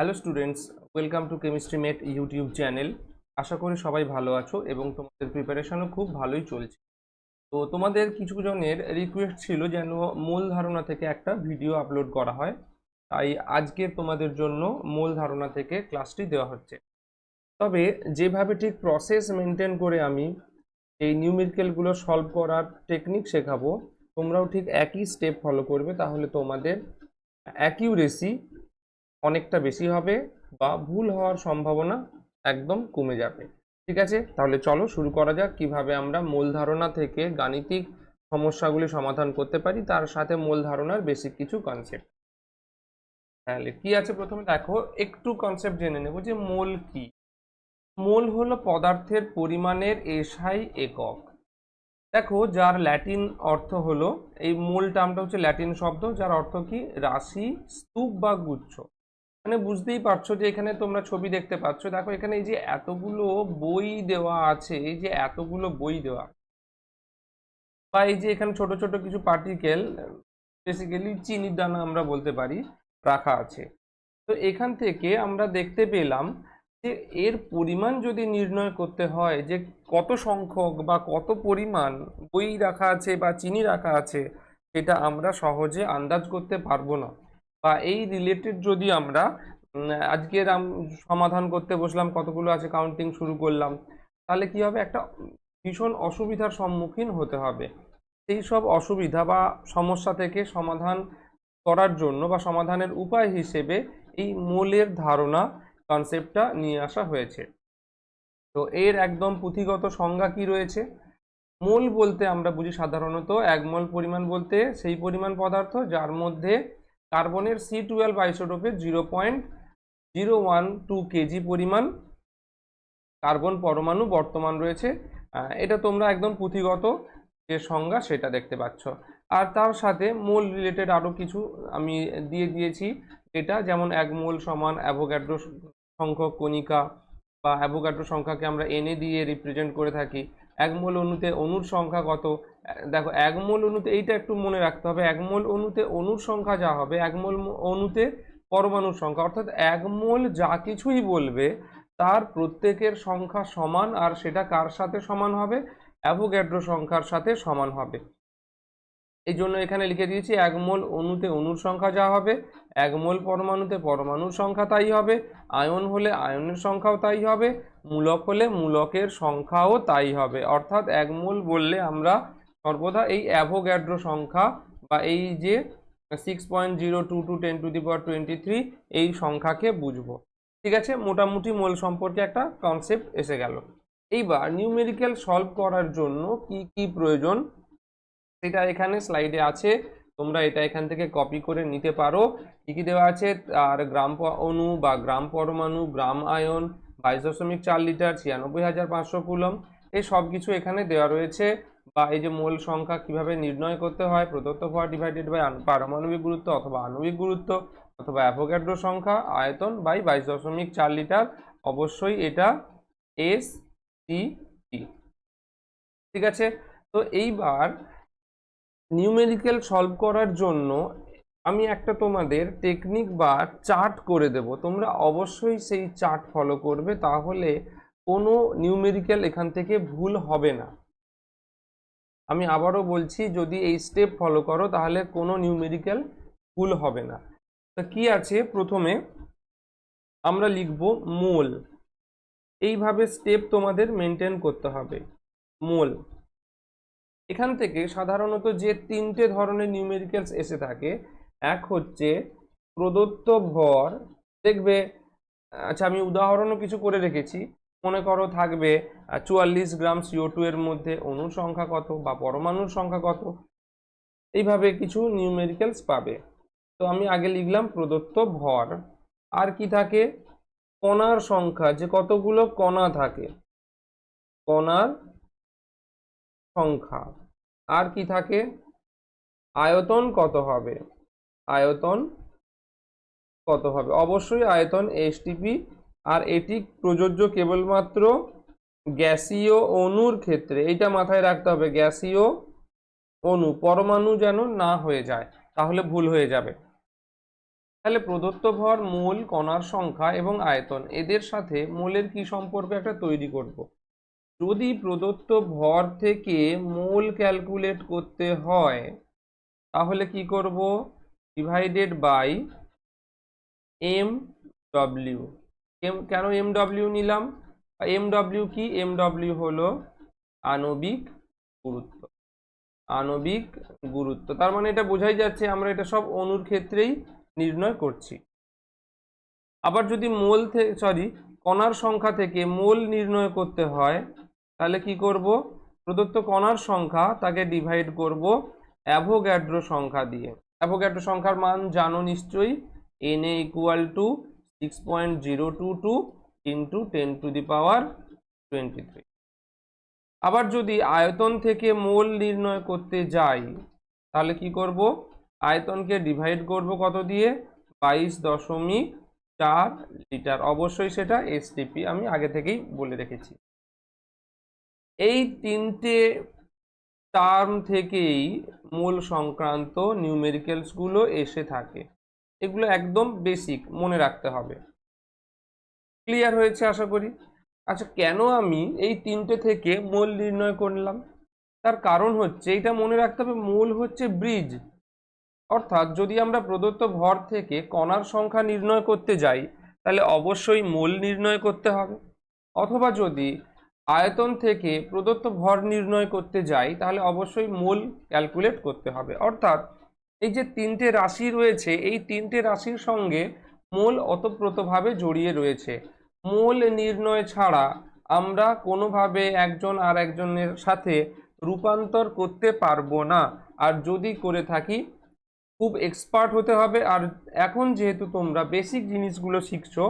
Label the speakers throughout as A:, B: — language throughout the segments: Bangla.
A: Hello students, welcome to Chemistry Mate YouTube channel. আশা করি সবাই ভালো আছো এবং তোমাদের প্রিপারেশনও খুব ভালোই চলছে। তো তোমাদের কিছু জনের রিকোয়েস্ট ছিল যেন মূল ধারণা থেকে একটা ভিডিও আপলোড করা হয়। তাই আজকে তোমাদের জন্য মূল ধারণা থেকে ক্লাসটি দেওয়া হচ্ছে। তবে যেভাবে ঠিক প্রসেস মেনটেন করে আমি এই নিউমেরিক্যালগুলো সলভ করার টেকনিক শেখাবো, তোমরাও ঠিক একই স্টেপ ফলো করবে, তাহলে তোমাদের অ্যাকিউরেসি অনেকটা বেশি হবে বা ভুল হওয়ার সম্ভাবনা একদম কমে যাবে। ঠিক আছে? তাহলে চলো শুরু করা যাক কীভাবে আমরা মূল ধারণা থেকে গাণিতিক সমস্যাগুলি সমাধান করতে পারি, তার সাথে মূল ধারণার বেসিক কিছু কনসেপ্ট তাহলে কি আছে প্রথমে? দেখো, একটু কনসেপ্ট জেনে নেব যে মোল কি। মোল হলো পদার্থের পরিমাণের এসআই একক। দেখো, যার ল্যাটিন অর্থ হলো, এই মূল টার্মটা হচ্ছে ল্যাটিন শব্দ, যার অর্থ কি? রাশি, স্তূপ বা গুচ্ছ। মানে বুঝতেই পারছ যে এখানে তোমরা ছবি দেখতে পাচ্ছ। দেখো, এখানে এই যে এতগুলো বই দেওয়া আছে, এই যে এতগুলো বই দেওয়া, বা এই যে এখানে ছোট ছোট কিছু পার্টিকেল বেসিক্যালি চিনির দানা আমরা বলতে পারি, রাখা আছে। তো এখান থেকে আমরা দেখতে পেলাম যে এর পরিমাণ যদি নির্ণয় করতে হয় যে কত সংখ্যক বা কত পরিমাণ বই রাখা আছে বা চিনি রাখা আছে, সেটা আমরা সহজে আন্দাজ করতে পারব না। বা এই রিলেটেড যদি আমরা আজকের সমাধান করতে বসলাম, কতগুলো আছে কাউন্টিং শুরু করলাম, তাহলে কি হবে? একটা ভীষণ অসুবিধার সম্মুখীন হতে হবে। সেই সব অসুবিধা বা সমস্যা থেকে সমাধান করার জন্য বা সমাধানের উপায় হিসেবে এই মোলের ধারণা কনসেপ্টটা নিয়ে আসা হয়েছে। তো এর একদম পুঁথিগত সংজ্ঞা কি রয়েছে? মোল বলতে আমরা বুঝি সাধারণত এক মোল পরিমাণ বলতে সেই পরিমাণ পদার্থ যার মধ্যে কার্বনের সি টুয়েলভ আইসোটোপের zero point zero one two kg পরিমাণ কার্বন পরমাণু বর্তমান রয়েছে। এটা তোমরা একদম পুঁথিগত যে সংজ্ঞা সেটা দেখতে পাচ্ছ। আর তার সাথে মোল রিলেটেড আরও কিছু আমি দিয়ে দিয়েছি। যেটা যেমন এক মোল সমান অ্যাভোগ্যাড্রো সংখ্যক কণিকা বা অ্যাভোগ্যাড্রো সংখ্যাকে আমরা এনে দিয়ে রিপ্রেজেন্ট করে থাকি। এক মোল অণুতে অণুর সংখ্যা কত? দেখো এক মোল অণুতে, এইটা একটু মনে রাখতে হবে এক মোল অণুতে অণুর সংখ্যা যা হবে এক মোল ম- অণুতে পরমাণুর সংখ্যা, অর্থাৎ এক মোল যা কিছুই বলবে, তার প্রত্যেকের সংখ্যা সমান, আর সেটা কার সাথে সমান হবে? অ্যাভোগ্যাড্রো সংখ্যার সাথে সমান হবে। এই জন্য এখানে লিখে দিয়েছি এক মোল অণুতে অণুর সংখ্যা যা হবে এক মোল পরমাণুতে পরমাণুর সংখ্যা তাই হবে, আয়ন হলে আয়নের সংখ্যাও তাই হবে মূলক হলে মূলকের সংখ্যাও তাই হবে। অর্থাৎ এক মোল বললে আমরা সর্বদা এই অ্যাভোগ্যাড্রো সংখ্যা বা এই যে six point zero two two ten to the power twenty three এই সংখ্যাকে বুঝব। ঠিক আছে? মোটামুটি মোল সম্পর্কে একটা কনসেপ্ট এসে গেল। এইবার নিউমেরিক্যাল সলভ করার জন্য কি কি প্রয়োজন? সেটা এখানে স্লাইডে আছে। তোমরা এটা এখান থেকে কপি করে নিতে পারো। কি কি দেওয়া আছে? আর গ্রাম অণু বা গ্রাম পরমাণু, গ্রাম আয়ন বাইশ দশমিক চার লিটার, ছিয়ানব্বই হাজার পাঁচশো কুলম। এই সব কিছু এখানে দেওয়া রয়েছে। বা এই যে মোল সংখ্যা কীভাবে নির্ণয় করতে হয়, প্রদত্ত ভর ডিভাইডেড বাই পারমাণবিক গুরুত্ব অথবা আণবিক গুরুত্ব অথবা অ্যাভোগ্যাড্রো সংখ্যা, আয়তন বাই বাইশ দশমিক চার লিটার, অবশ্যই এটা এস টি ঠিক আছে? তো এইবার নিউমেরিক্যাল সলভ করার জন্য আমি একটা তোমাদের টেকনিক বা চার্ট করে দেব। তোমরা অবশ্যই সেই চার্ট ফলো করবে, তাহলে কোনো নিউমেরিক্যাল এখান থেকে ভুল হবে না। আমি আবারও বলছি, যদি এই স্টেপ ফলো করো, তাহলে কোনো নিউমেরিক্যাল ভুল হবে না। তা কি আছে? প্রথমে আমরা লিখব মোল। এইভাবে স্টেপ তোমাদের মেনটেন করতে হবে। মোল। এখান থেকে সাধারণত যে তিনটে ধরনের নিউমেরিক্যালস এসে থাকে এক হচ্ছে প্রদত্ত ভর, দেখবে আচ্ছা আমি উদাহরণও কিছু করে রেখেছি। মনে করো থাকবে চুয়াল্লিশ গ্রাম সিও টু এর মধ্যে অণুর সংখ্যা কত বা পরমাণুর সংখ্যা কত? এইভাবে কিছু নিউমেরিক্যালস পাবে। তো আমি আগে লিখলাম প্রদত্ত ভর। আর কি থাকে? কণার সংখ্যা, যে কতগুলো কণা থাকে? কণার সংখ্যা। আর কি থাকে? আয়তন কত হবে? আয়তন কত হবে? অবশ্যই আয়তন এসটিপি আর এটি প্রযোজ্য কেবলমাত্র গ্যাসীয় অণুর ক্ষেত্রে। এইটা মাথায় রাখতে হবে, গ্যাসীয় অণু, পরমাণু যেন না হয়ে যায়, তাহলে ভুল হয়ে যাবে। তাহলে প্রদত্ত ভর মূল, কণার সংখ্যা এবং আয়তন, এদের সাথে মোলের কি সম্পর্ক একটা তৈরি করব। যদি প্রদত্ত ভর থেকে মোল ক্যালকুলেট করতে হয়, তাহলে কি করব? Divided by M W M কেন এম ডব্লিউ নিলাম? এম ডব্লিউ কি? এম ডব্লিউ হলো আণবিক গুরুত্ব। আণবিক গুরুত্ব। তার মানে এটা বোঝাই যাচ্ছে আমরা এটা সব অণুর ক্ষেত্রেই নির্ণয় করছি। আবার যদি মোল থেকে সরি কণার সংখ্যা থেকে মোল নির্ণয় করতে হয়, তাহলে কি করব? প্রদত্ত কণার সংখ্যা তাকে ডিভাইড করব অ্যাভোগ্যাড্রো সংখ্যা দিয়ে। অ্যাভোগ্যাড্রো সংখ্যার মান জানো নিশ্চয়ই। N A equal to six point zero two two into ten to the power twenty three আবার যদি আয়তন থেকে মোল নির্ণয় করতে যাই, তাহলে কি করব? আয়তনকে ডিভাইড করব কত দিয়ে? বাইশ দশমিক চার লিটার। অবশ্যই সেটা এসটিপি আমি আগে থেকেই বলে রেখেছি। এই তিনটে টার্ম থেকেই মূল সংক্রান্ত নিউমেরিক্যালসগুলো এসে থাকে। এগুলো একদম বেসিক মনে রাখতে হবে। ক্লিয়ার হয়েছে আশা করি? আচ্ছা কেন আমি এই তিনটে থেকে মোল নির্ণয় করলাম? তার কারণ হচ্ছে এটা মনে রাখতে হবে, মোল হচ্ছে ব্রিজ। অর্থাৎ যদি আমরা প্রদত্ত ভর থেকে কণার সংখ্যা নির্ণয় করতে যাই, তাহলে অবশ্যই মোল নির্ণয় করতে হবে। অথবা যদি আয়তন থেকে প্রদত্ত ভর নির্ণয় করতে যাই, তাহলে অবশ্যই মোল ক্যালকুলেট করতে হবে। অর্থাৎ এই যে তিনটে রাশি রয়েছে, এই তিনটে রাশির সঙ্গে মোল অতপ্রতভাবে জড়িয়ে রয়েছে। মোল নির্ণয় ছাড়া আমরা কোনোভাবে একজন আর একজনের সাথে রূপান্তর করতে পারব না। আর যদি করে থাকি, খুব এক্সপার্ট হতে হবে। আর এখন যেহেতু তোমরা বেসিক জিনিসগুলো শিখছো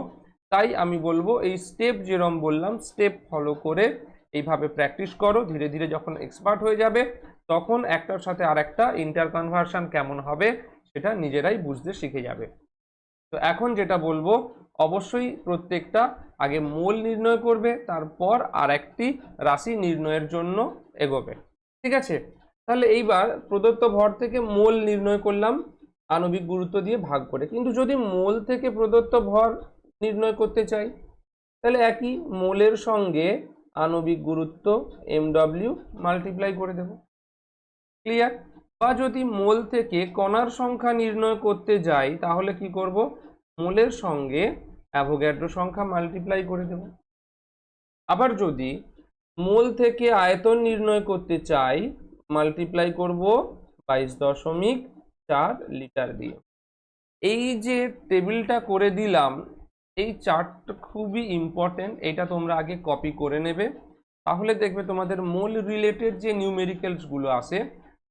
A: তাই আমি বলব এই স্টেপ যেরম বললাম স্টেপ ফলো করে এইভাবে প্র্যাকটিস করো। ধীরে ধীরে যখন এক্সপার্ট হয়ে যাবে, তখন একটার সাথে আরেকটা ইন্টার কনভার্সন কেমন হবে সেটা নিজেরাই বুঝতে শিখে যাবে। তো এখন যেটা বলব, অবশ্যই প্রত্যেকটা আগে মোল নির্ণয় করবে, তারপর আর একটি রাশি নির্ণয়ের জন্য এগোবে। ঠিক আছে? তাহলে এইবার প্রদত্ত ভর থেকে মোল নির্ণয় করলাম, আণবিক গুরুত্ব দিয়ে ভাগ করে। কিন্তু যদি মোল থেকে প্রদত্ত ভর নির্ণয় করতে চাই। তাহলে একই মোলের সঙ্গে আণবিক গুরুত্ব এম ডব্লিউ মাল্টিপ্লাই করে দেব। ক্লিয়ার? বা যদি মোল থেকে কণার সংখ্যা নির্ণয় করতে যাই, তাহলে কি করব? মোলের সঙ্গে অ্যাভোগ্যাড্রো সংখ্যা মাল্টিপ্লাই করে দেব। আবার যদি মোল থেকে আয়তন নির্ণয় করতে চাই, মাল্টিপ্লাই করব বাইশ দশমিক চার লিটার দিয়ে। এই যে টেবিলটা করে দিলাম এই চার্টটা খুবই ইম্পর্টেন্ট এটা তোমরা আগে কপি করে নেবে। তাহলে দেখবে তোমাদের মোল রিলেটেড যে নিউমেরিক্যালসগুলো আসে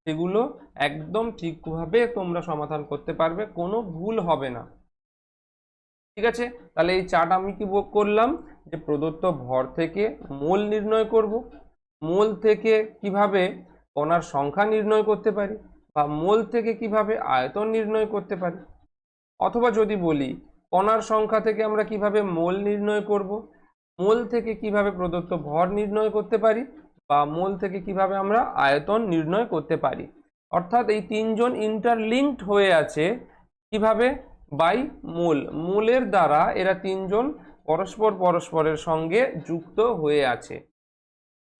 A: সেগুলো একদম ঠিকভাবে তোমরা সমাধান করতে পারবে, কোনো ভুল হবে না। ঠিক আছে? তাহলে এই চার্ট আমি কি করলাম? যে প্রদত্ত ভর থেকে মোল নির্ণয় করব। মোল থেকে কীভাবে কণার সংখ্যা নির্ণয় করতে পারি? বা মোল থেকে কীভাবে আয়তন নির্ণয় করতে পারি? অথবা যদি বলি কণার সংখ্যা থেকে আমরা কীভাবে মোল নির্ণয় করব? মোল থেকে কীভাবে প্রদত্ত ভর নির্ণয় করতে পারি? বা মোল থেকে কীভাবে আমরা আয়তন নির্ণয় করতে পারি? অর্থাৎ এই তিনজন ইন্টারলিঙ্কড হয়ে আছে কীভাবে? By mole. মোলের দ্বারা এরা তিনজন পরস্পর পরস্পরের সঙ্গে যুক্ত হয়ে আছে।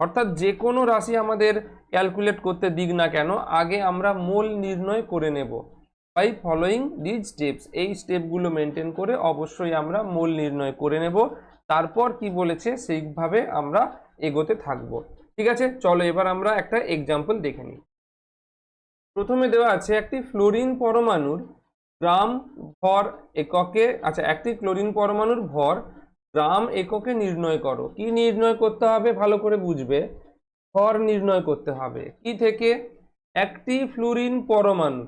A: অর্থাৎ যে কোনো রাশি আমাদের ক্যালকুলেট করতে দিক না কেন, আগে আমরা মোল নির্ণয় করে নেব। বাই ফলোয়িং দিজ স্টেপস এই স্টেপগুলো মেনটেন করে অবশ্যই আমরা মূল নির্ণয় করে নেব। তারপর কি বলেছে, সেইভাবে আমরা এগোতে থাকব। ঠিক আছে, চলো এবার আমরা একটা এক্সাম্পল দেখে নিই। প্রথমে দেওয়া আছে, একটি ফ্লোরিন পরমাণুর গ্রাম ভর এককে আচ্ছা একটি ক্লোরিন পরমাণুর ভর গ্রাম এককে নির্ণয় করো। কি নির্ণয় করতে হবে, ভালো করে বুঝবে। ভর নির্ণয় করতে হবে। কি থেকে? একটি ফ্লোরিন পরমাণু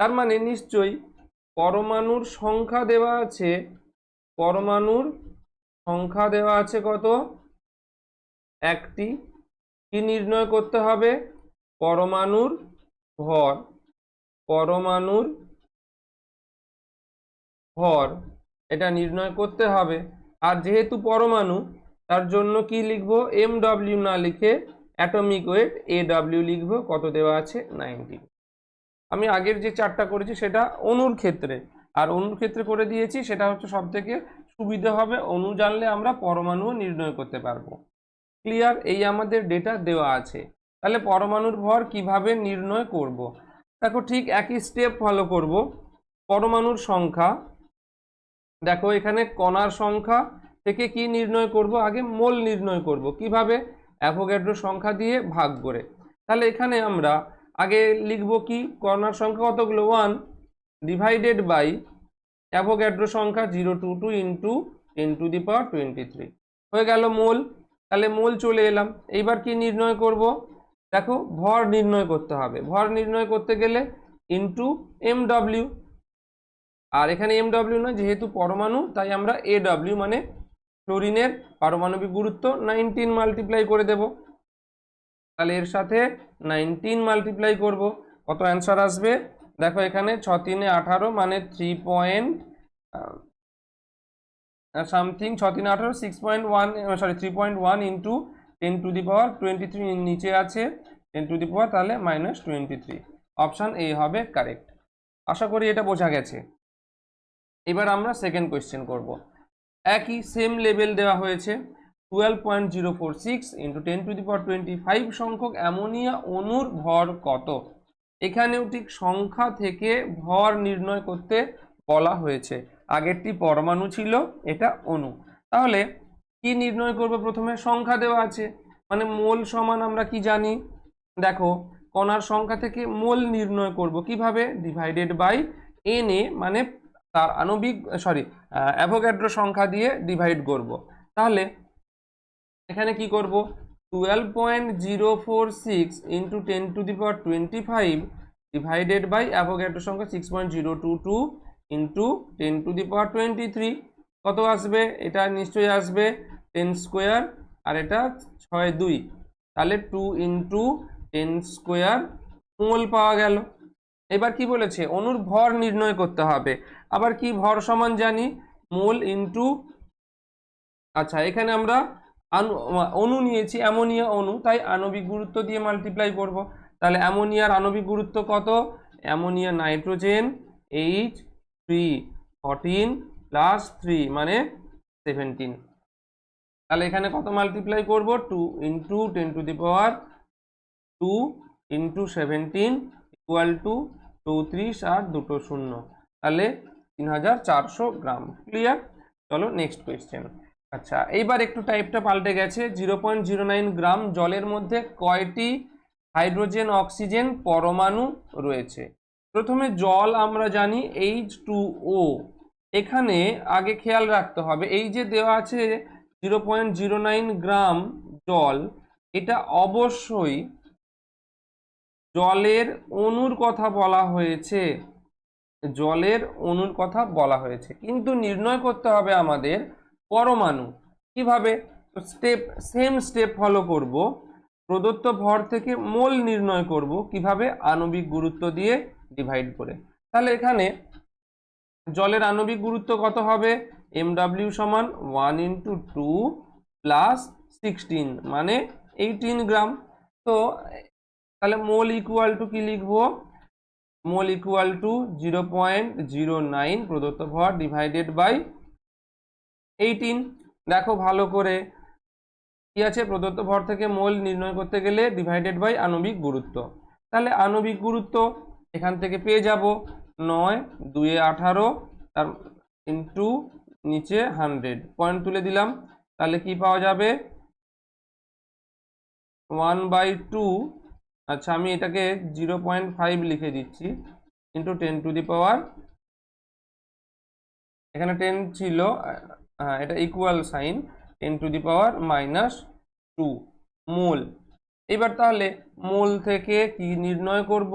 A: তার মানে নিশ্চয়ই পরমাণুর সংখ্যা দেওয়া আছে, পরমাণুর সংখ্যা দেওয়া আছে কত? একটি। কি নির্ণয় করতে হবে? পরমাণুর ভর। পরমাণুর ভর। এটা নির্ণয় করতে হবে। আর যেহেতু পরমাণু, তার জন্য কি লিখব? এম ডব্লিউ না লিখে অ্যাটমিক ওয়েট এ ডাব্লিউ লিখব। কত দেওয়া আছে? নাইনটিন আমি আগের যে চারটা করেছি সেটা অনুর ক্ষেত্রে। আর অনুর ক্ষেত্রে করে দিয়েছি, সেটা হচ্ছে সব থেকে সুবিধা হবে। অনু জানলে আমরা পরমাণুও নির্ণয় করতে পারব। ক্লিয়ার এই আমাদের ডেটা দেওয়া আছে। তাহলে পরমাণুর ভর কীভাবে নির্ণয় করব। দেখো ঠিক একই স্টেপ ফলো করব। পরমাণুর সংখ্যা। দেখো এখানে কণার সংখ্যা থেকে কি নির্ণয় করব? আগে মোল নির্ণয় করব। কীভাবে? অ্যাভোগ্যাড্রো সংখ্যা দিয়ে ভাগ করে। তাহলে এখানে আমরা আগে লিখব কি? কণার সংখ্যা কতগুলো? ওয়ান ডিভাইডেড বাই অ্যাভোগ্যাড্রো সংখ্যা zero two two into ten to the power twenty three হয়ে গেল মোল। তাহলে মোল চলে এলাম। এইবার কি নির্ণয় করব? দেখো, ভর নির্ণয় করতে হবে। ভর নির্ণয় করতে গেলে ইন্টু এম ডব্লিউ আর এখানে এম ডব্লিউ নয়, যেহেতু পরমাণু, তাই আমরা এ ডব্লিউ মানে ক্লোরিনের পারমাণবিক গুরুত্ব নাইনটিন মাল্টিপ্লাই করে দেব। তাহলে এর সাথে নাইনটিন মাল্টিপ্লাই করব। কত অ্যান্সার আসবে? দেখো এখানে ছ তিনে আঠারো মানে থ্রি পয়েন্ট সামথিং ছ তিনে আঠারো six point one sorry three point one into ten to the power twenty three নিচে আছে। টেন টু দি পাওয়ার তাহলে minus twenty three option A হবে কারেক্ট আশা করি এটা বোঝা গেছে। এবার আমরা সেকেন্ড কোয়েশ্চেন করব। একই সেম লেভেল দেওয়া হয়েছে। Twelve point zero four six into ten to the twenty five সংখ্যক অ্যামোনিয়া অণুর ভর কত? এখানেও ঠিক সংখ্যা থেকে ভর নির্ণয় করতে বলা হয়েছে। আগেরটি পরমাণু ছিল, এটা অণু। তাহলে কি নির্ণয় করব? প্রথমে সংখ্যা দেওয়া আছে। মানে মোল সমান আমরা কি জানি? দেখো, কণার সংখ্যা থেকে মোল নির্ণয় করব। কীভাবে? ডিভাইডেড বাই এন এ মানে তার আণবিক সরি অ্যাভোগ্যাড্রো সংখ্যা দিয়ে ডিভাইড করব। তাহলে এখানে কি করব? Twelve point zero four six into ten to the power twenty five divided by Avogadro সংখ্যা six point zero two two into ten to the power twenty three কত আসবে? এটা নিশ্চয়ই আসবে টেন স্কোয়ার আর এটা ছয় দুই। তাহলে two into ten square mole পাওয়া গেল। এবার কি বলেছে? অনুর ভর নির্ণয় করতে হবে। আবার কি ভর সমান জানি? মোল ইন্টু আচ্ছা এখানে আমরা আনু অণু নিয়েছি, অ্যামোনিয়া অণু তাই আণবিক গুরুত্ব দিয়ে মাল্টিপ্লাই করব। তাহলে অ্যামোনিয়ার আণবিক গুরুত্ব কত? Ammonia nitrogen H three fourteen plus three মানে সেভেন্টিন তাহলে এখানে কত মাল্টিপ্লাই করব? Two into ten to the power two into seventeen equal to চৌত্রিশ আর দুটো শূন্য। তাহলে তিন হাজার চারশো গ্রাম। ক্লিয়ার চলো নেক্সট কোয়েশ্চেন আচ্ছা এইবার একটু টাইপটা পাল্টে গেছে। Zero point zero nine gram জলের মধ্যে কয়টি হাইড্রোজেন, অক্সিজেন পরমাণু রয়েছে? প্রথমে জল আমরা জানি এইচ টু ও। এখানে আগে খেয়াল রাখতে হবে, এই যে দেওয়া আছে zero point zero nine gram জল, এটা অবশ্যই জলের অণুর কথা বলা হয়েছে। জলের অণুর কথা বলা হয়েছে। কিন্তু নির্ণয় করতে হবে আমাদের পরমাণু। কীভাবে? স্টেপ সেম স্টেপ ফলো করব। প্রদত্ত ভর থেকে মোল নির্ণয় করব কীভাবে? আণবিক গুরুত্ব দিয়ে ডিভাইড করে। তাহলে এখানে জলের আণবিক গুরুত্ব কত হবে? এমডাব্লিউ সমান one into two plus sixteen মানে এইটিন গ্রাম। তো, তাহলে মোল ইকুয়াল টু কি লিখব? Mole equal to zero point zero nine প্রদত্ত ভর ডিভাইডেড বাই এইটিন দেখো ভালো করে। কি আছে? প্রদত্ত ভর থেকে মোল নির্ণয় করতে গেলে ডিভাইডেড বাই আণবিক গুরুত্ব। তাহলে আণবিক গুরুত্ব এখান থেকে পেয়ে যাব নয়, দুয়ে আঠারো, তার ইন্টু নিচে হান্ড্রেড পয়েন্ট তুলে দিলাম। তাহলে কি পাওয়া যাবে? ওয়ান বাই টু আচ্ছা আমি এটাকে জিরো পয়েন্ট ফাইভ লিখে দিচ্ছি। Into ten to the power এখানে টেন ছিল এটা equal sign ten to the power minus two mole এবার তাহলে মোল থেকে কি নির্ণয় করব?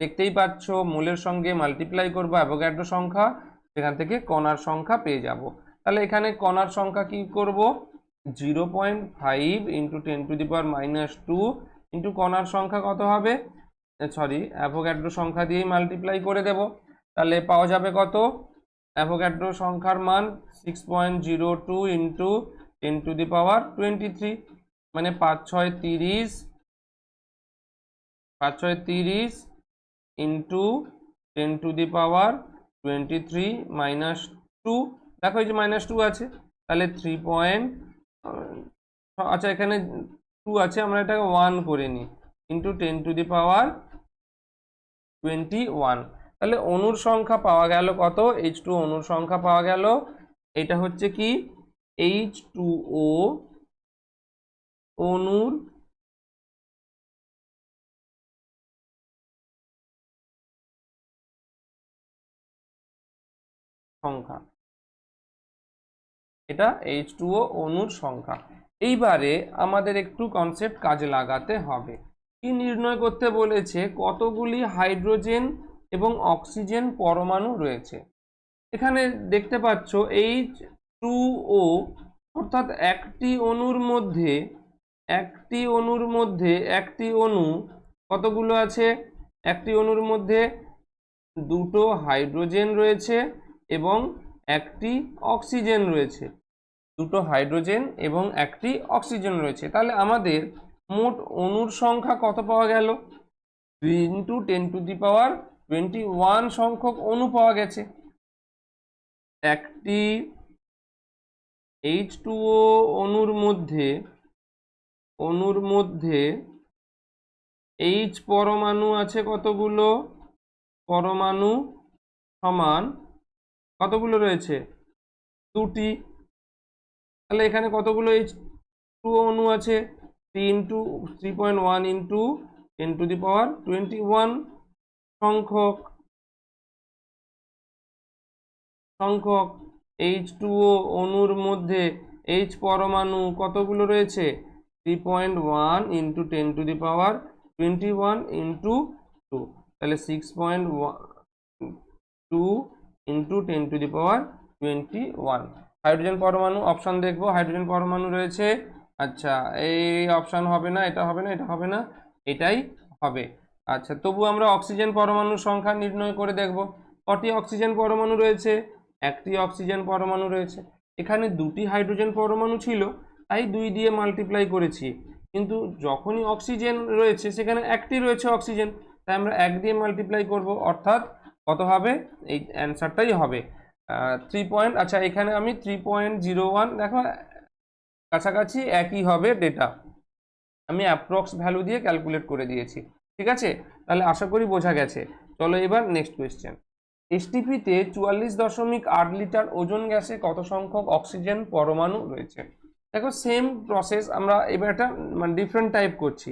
A: দেখতেই পাচ্ছ মোলের সঙ্গে মাল্টিপ্লাই করব অ্যাভোগ্যাড্রো সংখ্যা, সেখান থেকে কণার সংখ্যা পেয়ে যাব। তাহলে এখানে কণার সংখ্যা কি করব? Zero point five into ten to the power minus two into কণার সংখ্যা কত হবে? সরি অ্যাভোগ্যাড্রো সংখ্যা দিয়েই মাল্টিপ্লাই করে দেব। তাহলে পাওয়া যাবে কত? অ্যাভোগ্যাড্রো সংখ্যার মান six point zero two into ten to the power twenty three মানে পাঁচ ছয় তিরিশ, পাঁচ ছয় তিরিশ into ten to the power twenty three minus two দেখো এই যে মাইনাস টু আছে, তাহলে থ্রি পয়েন্ট আচ্ছা এখানে টু আছে, আমরা এটাকে ওয়ান করে নিই into ten to the power twenty one তাহলে অনুর সংখ্যা পাওয়া গেল কত? এইচ টু অনুর সংখ্যা পাওয়া গেল। এটা হচ্ছে কি? এইচ টু ও অনুর সংখ্যা। এটা এইচ টু ও অনুর সংখ্যা। এইবারে আমাদের একটু কনসেপ্ট কাজে লাগাতে হবে। কি নির্ণয় করতে বলেছে? কতগুলি হাইড্রোজেন এবং অক্সিজেন পরমাণু রয়েছে। এখানে দেখতে পাচ্ছ এইচ টু ও অর্থাৎ একটি অণুর মধ্যে, একটি অণুর মধ্যে একটি অণু কতগুলো আছে? একটি অণুর মধ্যে দুটো হাইড্রোজেন রয়েছে এবং একটি অক্সিজেন রয়েছে। দুটো হাইড্রোজেন এবং একটি অক্সিজেন রয়েছে। তাহলে আমাদের মোট অণুর সংখ্যা কত পাওয়া গেল? Three into ten to the power twenty one সংখ্যক অণু পাওয়া গেছে। একটি এইচ টু ও অণুর মধ্যে অণুর মধ্যে এইচ পরমাণু আছে কতগুলো? পরমাণু সমান কতগুলো রয়েছে? দুটি। তাহলে এখানে কতগুলো এইচ টু অণু আছে? Three into three point one into ten to the power twenty one সংখ্যক সংখ্যক এইচ টু ও অণুর মধ্যে এইচ পরমাণু কতগুলো রয়েছে? Three point one into ten to the power twenty one into two তাহলে six point one two into ten to the power twenty one hydrogen পরমাণু অপশান দেখব। হাইড্রোজেন পরমাণু রয়েছে। আচ্ছা এই অপশান হবে না, এটা হবে না, এটা হবে না, এটাই হবে। আচ্ছা তবু আমরা অক্সিজেন পরমাণুর সংখ্যা নির্ণয় করে দেখব। কটি অক্সিজেন পরমাণু রয়েছে? একটি অক্সিজেন পরমাণু রয়েছে। এখানে দুটি হাইড্রোজেন পরমাণু ছিল, তাই দুই দিয়ে মাল্টিপ্লাই করেছি। কিন্তু যখনই অক্সিজেন রয়েছে, সেখানে একটি রয়েছে অক্সিজেন, তাই আমরা এক দিয়ে মাল্টিপ্লাই করব, অর্থাৎ কত হবে? এই অ্যান্সারটাই হবে। থ্রি পয়েন্ট আচ্ছা এখানে আমি থ্রি পয়েন্ট জিরো ওয়ান দেখো, কাছাকাছি একই হবে ডেটা আমি অ্যাপ্রক্স ভ্যালু দিয়ে ক্যালকুলেট করে দিয়েছি। ঠিক আছে? তাহলে আশা করি বোঝা গেছে। চলো এবার নেক্সট কোয়েশ্চেন এসটিপিতে চুয়াল্লিশ দশমিক আট লিটার ওজন গ্যাসে কত সংখ্যক অক্সিজেন পরমাণু রয়েছে? দেখো সেম প্রসেস আমরা এবার একটা মানে ডিফারেন্ট টাইপ করছি।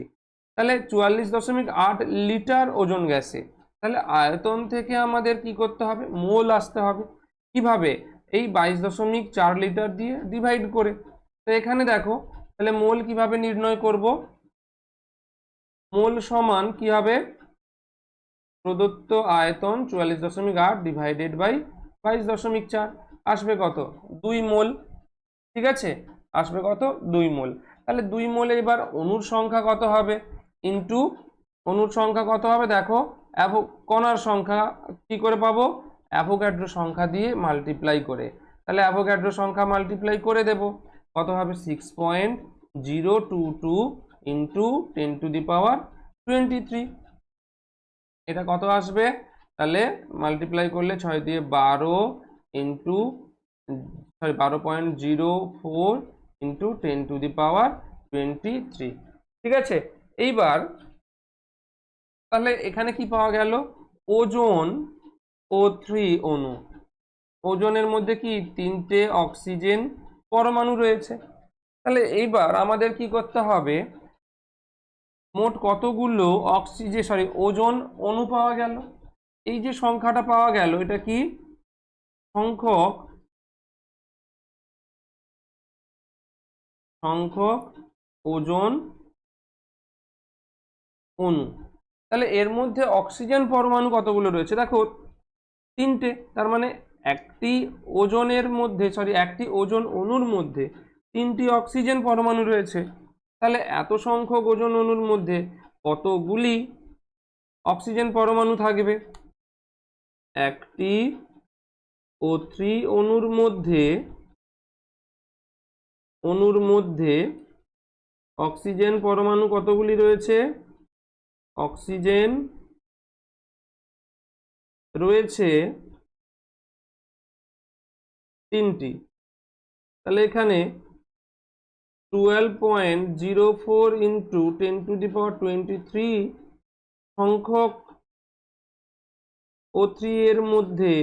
A: তাহলে চুয়াল্লিশ দশমিক আট লিটার ওজন গ্যাসে, তাহলে আয়তন থেকে আমাদের কি করতে হবে? মোল আসতে হবে। কীভাবে? এই বাইশ দশমিক চার লিটার দিয়ে ডিভাইড করে। তো এখানে দেখো, তাহলে মোল কীভাবে নির্ণয় করব? মোল সমান কি হবে? প্রদত্ত আয়তন চুয়াল্লিশ দশমিক আট ডিভাইডেড বাই বাইশ দশমিক চার। আসবে কত? দুই মোল। ঠিক আছে? আসবে কত? দুই মোল। তাহলে দুই মোলে এবার অণুর সংখ্যা কত হবে? ইন্টু অণুর সংখ্যা কত হবে? দেখো, অ্যাভো কণার সংখ্যা কি করে পাবো? অ্যাভোগ্যাড্রো সংখ্যা দিয়ে মাল্টিপ্লাই করে। তাহলে অ্যাভোগ্যাড্রো সংখ্যা মাল্টিপ্লাই করে দেব। কত হবে? Six point zero two two into ten to the power twenty three এটা কত আসবে? তাহলে মাল্টিপ্লাই করলে ছয় দিয়ে বারো ইন্টু সরি বারো point zero four into ten to the power twenty three ঠিক আছে? এইবার তাহলে এখানে কি পাওয়া গেল? ওজন ও থ্রি অণু। ওজনের মধ্যে কি তিনটে অক্সিজেন পরমাণু রয়েছে? তাহলে এইবার আমাদের কি করতে হবে? মোট কতগুলো অক্সিজেন সরি ওজন অণু পাওয়া গেল? এই যে, সংখ্যাটা পাওয়া গেল, এটা কি? সংখ্যক সংখ্যক ওজন অণু। তাহলে এর মধ্যে অক্সিজেন পরমাণু কতগুলো রয়েছে? দেখো, তিনটে, তার মানে একটি ওজনের মধ্যে সরি একটি ওজন অণুর মধ্যে তিনটি অক্সিজেন পরমাণু রয়েছে। তাহলে এত সংখ্যক ওজন অণুর মধ্যে কতগুলি অক্সিজেন পরমাণু থাকবে? একটি ও থ্রি অণুর মধ্যে অণুর মধ্যে অক্সিজেন পরমাণু কতগুলি রয়েছে? অক্সিজেন রয়েছে তিনটি। তাহলে এখানে twelve point zero four into ten to the power twenty three সংখ্যক ও থ্রি এর মধ্যে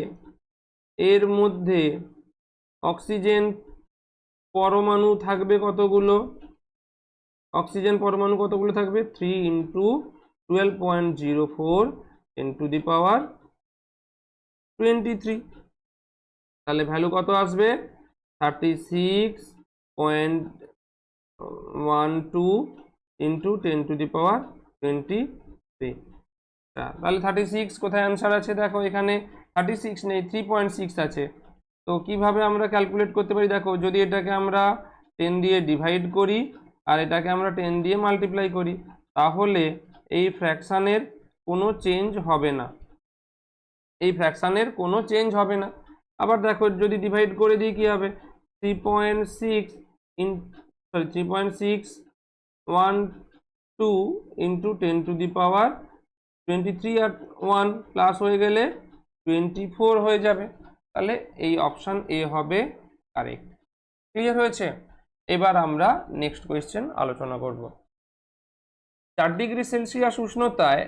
A: এর মধ্যে অক্সিজেন পরমাণু থাকবে কতগুলো? অক্সিজেন পরমাণু কতগুলো থাকবে? Three into twelve point zero four ten to the power twenty three তাহলে ভ্যালু কত আসবে? Thirty six point one two into ten to the power twenty three. তাহলে থার্টি সিক্স কোথায় অ্যান্সার আছে? দেখো, এখানে থার্টি সিক্স নেই থ্রি পয়েন্ট সিক্স আছে। তো কীভাবে আমরা ক্যালকুলেট করতে পারি? দেখো, যদি এটাকে আমরা টেন দিয়ে ডিভাইড করি আর এটাকে আমরা টেন দিয়ে মাল্টিপ্লাই করি, তাহলে এই ফ্র্যাকশানের কোনো চেঞ্জ হবে না। এই ফ্র্যাকশানের কোনো চেঞ্জ হবে না। আবার দেখো, যদি ডিভাইড করে দিই, কী হবে? Three point six sorry three point six one two into ten to the power twenty three R one plus হয়ে গেলে টোয়েন্টি ফোর হয়ে যাবে। তাহলে এই অপশান এ হবে কারেক্ট ক্লিয়ার হয়েছে? এবার আমরা নেক্সট কোয়েশ্চেন আলোচনা করব। চার ডিগ্রি সেলসিয়াস উষ্ণতায়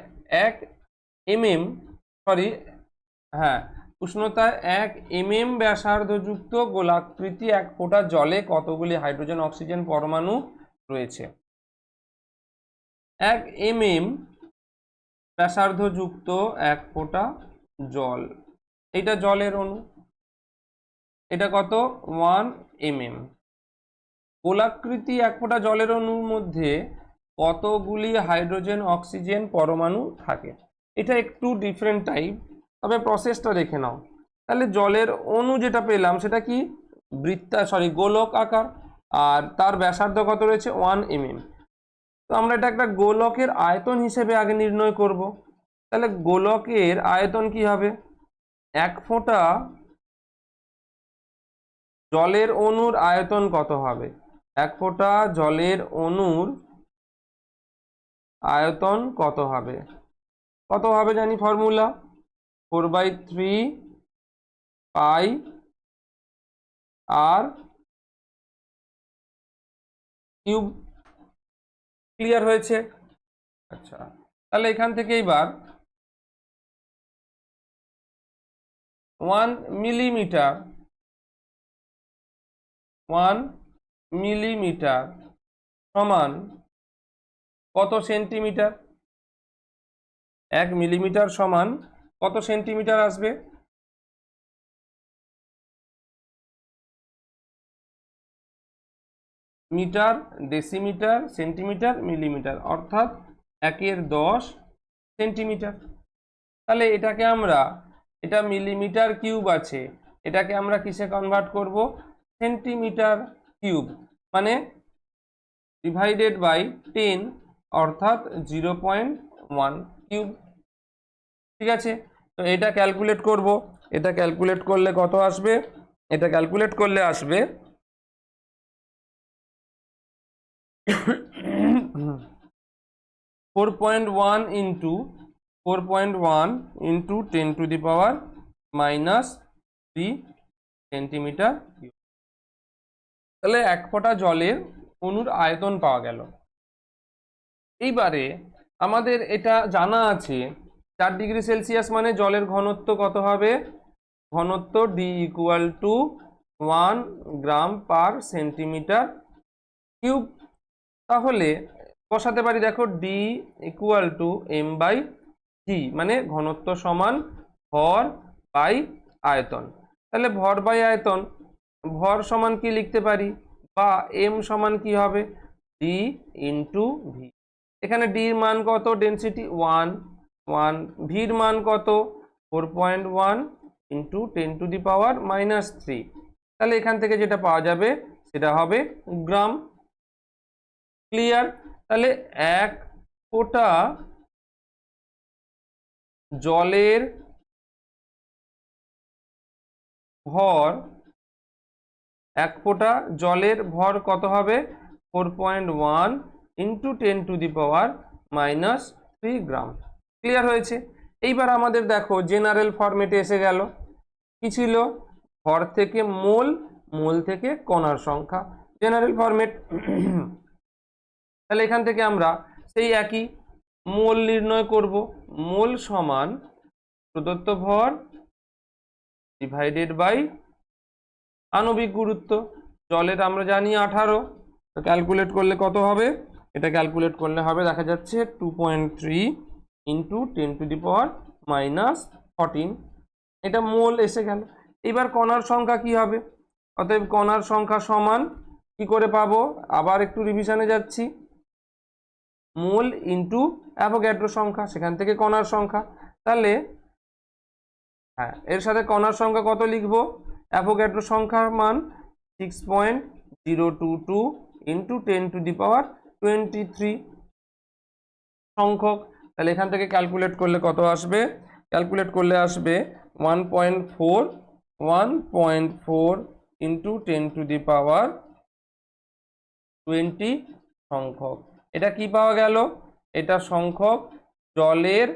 A: এক এমএম সরি হ্যাঁ উষ্ণতায় এক এমএম ব্যাসার্ধযুক্ত গোলাকৃতি এক ফোঁটা জলে কতগুলি হাইড্রোজেন, অক্সিজেন পরমাণু রয়েছে? এক এমএম ব্যাসার্ধযুক্ত এক ফোঁটা জল। এটা জলের অণু। এটা কত? One mm. গোলাকৃতি এক ফোঁটা জলের অণুর মধ্যে কতগুলি হাইড্রোজেন, অক্সিজেন পরমাণু থাকে? এটা একটু ডিফারেন্ট টাইপ তবে প্রসেসটা দেখে নাও। তাহলে জলের অণু যেটা পেলাম, সেটা কি? বৃত্তা সরি গোলক আকার। আর তার ব্যাসার্ধ কত রয়েছে? ওয়ান এমএম তো আমরা এটা একটা গোলকের আয়তন হিসেবে আগে নির্ণয় করব। তাহলে গোলকের আয়তন কি হবে? এক ফোঁটা জলের অণুর আয়তন কত হবে? এক ফোঁটা জলের অণুর আয়তন কত হবে? কত হবে জানি formula four by three pi r cube clear হয়েছে। আচ্ছা তাহলে এখান থেকে এইবার ওয়ান মিলিমিটার ওয়ান মিলিমিটার সমান কত সেন্টিমিটার? এক মিলিমিটার সমান কত সেন্টিমিটার আসবে? মিটার, ডেসিমিটার, সেন্টিমিটার, মিলিমিটার, অর্থাৎ একের দশ সেন্টিমিটার। তাহলে এটাকে আমরা, এটা মিলিমিটার কিউব আছে, এটাকে আমরা কিসে কনভার্ট করব? সেন্টিমিটার কিউব মানে ডিভাইডেড বাই টেন অর্থাৎ জিরো পয়েন্ট ওয়ান কিউব। ঠিক আছে? তো এটা ক্যালকুলেট করব। এটা ক্যালকুলেট করলে কত আসবে? এটা ক্যালকুলেট করলে আসবে four point one into four point one into ten to the power minus three centimetre তাহলে এক ফোঁটা জলের অণুর আয়তন পাওয়া গেল। এইবারে আমাদের এটা জানা আছে চার ডিগ্রি সেলসিয়াস মানে জলের ঘনত্ব কত হবে? ঘনত্ব D equal to one gram per centimetre cube তাহলে বসাতে পারি, দেখো D equal to M by G মানে ঘনত্ব সমান ভর বাই আয়তন। তাহলে ভর বাই আয়তন, ভর সমান কি লিখতে পারি? বা এম সমান কি হবে? ডি ইন্টু ভি এখানে ডির মান কত? ডেন্সিটি ওয়ান ওয়ান ভির মান কত? Four point one into ten to the power minus three তাহলে এখান থেকে যেটা পাওয়া যাবে, সেটা হবে গ্রাম। ক্লিয়ার তাহলে এক ফোঁটা জলের ভর, এক ফোঁটা জলের ভর কত হবে? Four point one into ten to the power minus three gram. Clear হয়েছে? এইবার আমাদের দেখো জেনারেল ফরম্যাটে এসে গেল। কি ছিল? ভর থেকে মোল মোল থেকে কণার সংখ্যা। জেনারেল ফরম্যাট তাহলে এখান থেকে আমরা সেই একই মোল নির্ণয় করব। মোল সমান প্রদত্ত ভর ডিভাইডেড বাই আণবিক গুরুত্ব। জলের আমরা জানি আঠারো। ক্যালকুলেট করলে কত হবে? এটা ক্যালকুলেট করলে হবে, দেখা যাচ্ছে two point three into ten to the power minus fourteen এটা মোল এসে গেল। এবার কণার সংখ্যা কি হবে? অতএব কণার সংখ্যা সমান কি করে পাবো? আবার একটু রিভিশনে যাচ্ছি। মোল ইন্টু অ্যাভোগ্যাড্রো সংখ্যা, সেখান থেকে কণার সংখ্যা। তাহলে হ্যাঁ এর সাথে কণার সংখ্যা কত লিখব? অ্যাভোগ্যাড্রো সংখ্যার মান six point zero two two into ten to the power twenty three সংখ্যক তাহলে এখান থেকে ক্যালকুলেট করলে কত আসবে? ক্যালকুলেট করলে আসবে one point four one point four into ten to the power twenty সংখ্যক। এটা কি পাওয়া গেল? এটা সংখ্যক জলের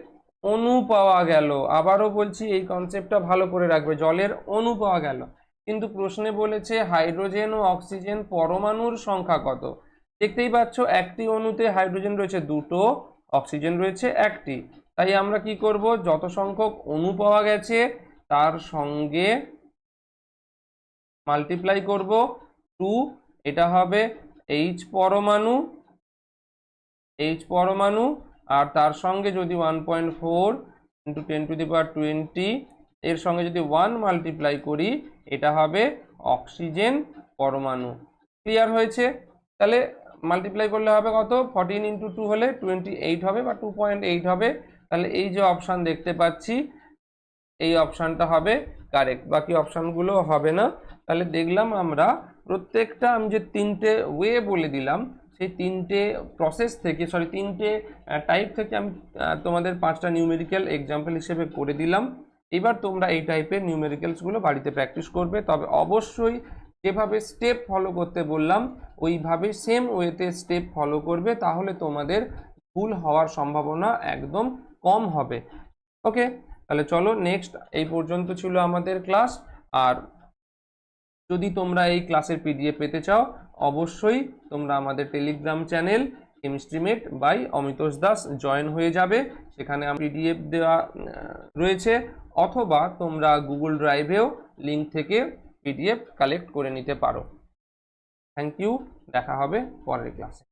A: অণু পাওয়া গেল। আবারও বলছি, এই কনসেপ্টটা ভালো করে রাখবে। জলের অণু পাওয়া গেল। কিন্তু প্রশ্নে বলেছে হাইড্রোজেন ও অক্সিজেন পরমাণুর সংখ্যা কত? দেখতেই পাচ্ছ, একটি অণুতে হাইড্রোজেন রয়েছে দুটো অক্সিজেন রয়েছে একটি। তাই আমরা কি করব? যত সংখ্যক অণু পাওয়া গেছে, তার সঙ্গে মাল্টিপ্লাই করব। টু এটা হবে এইচ পরমাণু এইচ পরমাণু, আর তার সঙ্গে যদি one point four into ten to the power twenty এর সঙ্গে যদি ওয়ান মাল্টিপ্লাই করি, এটা হবে অক্সিজেন পরমাণু। ক্লিয়ার হয়েছে? তাহলে মাল্টিপ্লাই করলে হবে কত? ফর্টিন ইন্টু টু হলে টোয়েন্টি এইট হবে বা টু পয়েন্ট এইট হবে। তাহলে এই যে অপশান দেখতে পাচ্ছি, এই অপশানটা হবে কারেক্ট বাকি অপশানগুলো হবে না। তাহলে দেখলাম আমরা প্রত্যেকটা আমি যে তিনটে ওয়ে বলে দিলাম, সেই তিনটে প্রসেস থেকে সরি তিনটে টাইপ থেকে আমি তোমাদের পাঁচটা নিউমেরিক্যাল এক্সাম্পল হিসেবে করে দিলাম। এবার তোমরা এই টাইপের নিউমেরিক্যালসগুলো বাড়িতে প্র্যাকটিস করবে। তবে অবশ্যই যেভাবে স্টেপ ফলো করতে বললাম, ওইভাবে সেম ওয়েতে স্টেপ ফলো করবে, তাহলে তোমাদের ভুল হওয়ার সম্ভাবনা একদম কম হবে। ওকে তাহলে চলো নেক্সট এই পর্যন্ত ছিল আমাদের ক্লাস আর যদি তোমরা এই ক্লাসের পিডিএফ পেতে চাও, অবশ্যই তোমরা আমাদের Telegram channel Chemistry Mate by Amitosh Das join হয়ে যাবে। সেখানে পিডিএফ দেওয়া রয়েছে। অথবা তোমরা গুগল ড্রাইভেও লিঙ্ক থেকে পিডিএফ কালেক্ট করে নিতে পারো। থ্যাংক ইউ দেখা হবে পরের ক্লাসে